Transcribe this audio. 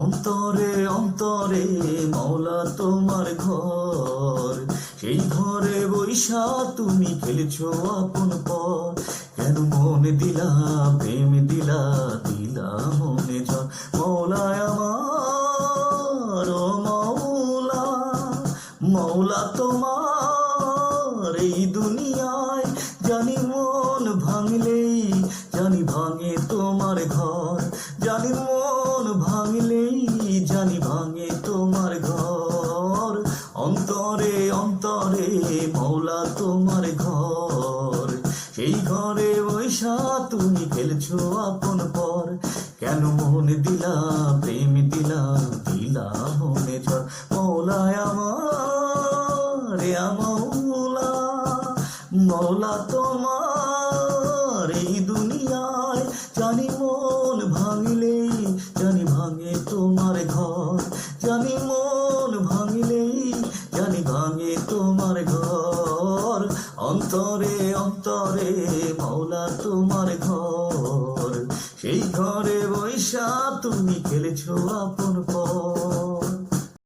অন্তরে অন্তরে মৌলা তোমার ঘর। সেই ঘরে বৈশা তুমি খেলেছো আপন পর কেন মনে দিলা, প্রেম দিলা দিলা মনে ঝড় মৌলায় আমার মৌলা মৌলা তোমার এই দুনিয়ায়। জানি মন ভাঙলেই, জানি ভাঙে তোমার ঘর। জানি মন ভাঙলেই জানি ভাঙে তোমার ঘর। অন্তরে অন্তরে মৌলা তোমার ঘর। সেই ঘরে বৈশা তুমি খেলছো আপন পর। কেন মন দিলা, প্রেম দিলা দিলা মনে ঝড়। মৌলায় আমার মৌলা মৌলা তোমার। এই দুনিয়ায় জানি মন জানি মন ভাঙিলেই জানি ভাঙে তোমার ঘর। অন্তরে অন্তরে মৌলা তোমার ঘর। সেই ঘরে বৈশা তুমি খেলেছো আপন পর।